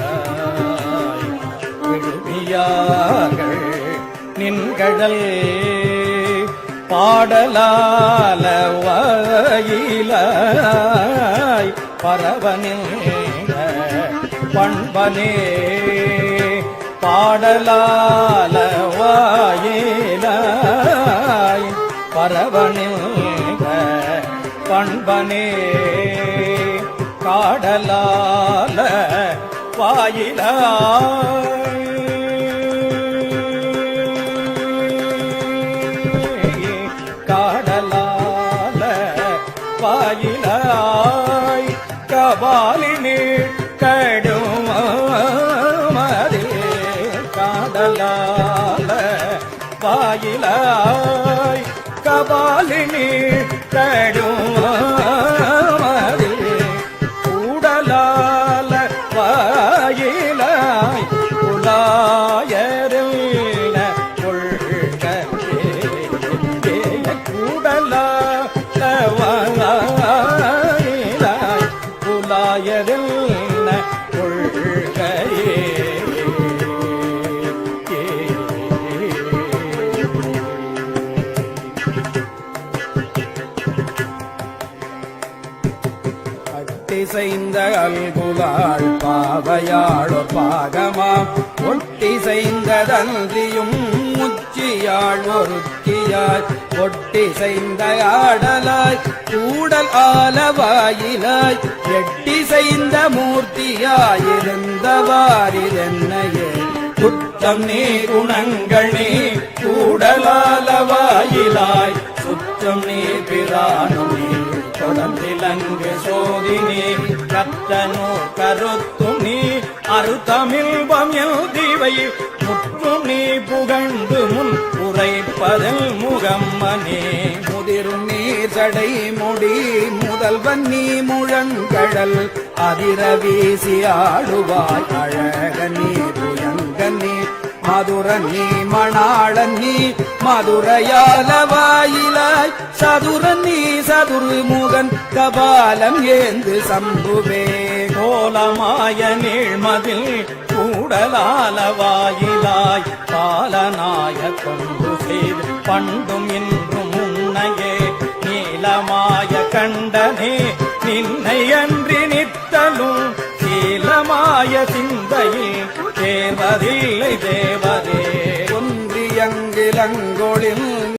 பீடலாலவாயிலாய் விழுமியார்கள் நின்கடல் பாடலால வாயிலாய் பரவனில் பண்பனே பாடலால வாயிலாய் பரவனில் பண்பனே பாடலால வாயிலாய் காடலால வாயிலாய் கபாலினி மதே காடலால வாயிலாய் கபாலினி கடும் குலாயரில் ஒட்டிசைந்த அல்குலாள் பாவையாளோ பாகமாம். ஒட்டிசைந்ததன்றியும் முச்சியாள் ஒருத்தியாய். ஒட்டிசைந்த ஆடலாய் கூடல் ஆலவாயிலாய். எட்டிசைந்த மூர்த்தியாயிருந்தவாரில் என்னையே. குற்றம் நீ குணங்கள் நீ கூடலாலவாயிலாய் சுற்றம் நீ பிரானும் நீ சோதினி கத்தனோ கருத்தும் நீ அருத்தமிழ்பம் எழுதிவை முற்றும் நீ புகழ்ந்து முன் உரைப்பதில் முகம்மனே. முதிரும் நீர் சடை முடி முதல்வன் நீ முழங்கடல் அதிர வீசி ஆடுவாய் அழக நீ புயங்க நீ மதுர நீ மணாளன் நீ மதுரையால வாயிலாய். சதுர நீ சதுரு முகன் கபாலம் ஏந்து சம்புவே. கோலமாய நீழ்மதில் கூடலால வாயிலாய். பாலனாய கொண்டு செய்து பண்டும் இன்றும் முன்னையே நீலமாய கண்டனே நின்னையன் சிந்தையில் தேவதில்லை தேவதே. ஒன்றியங்கிலங்கொழில்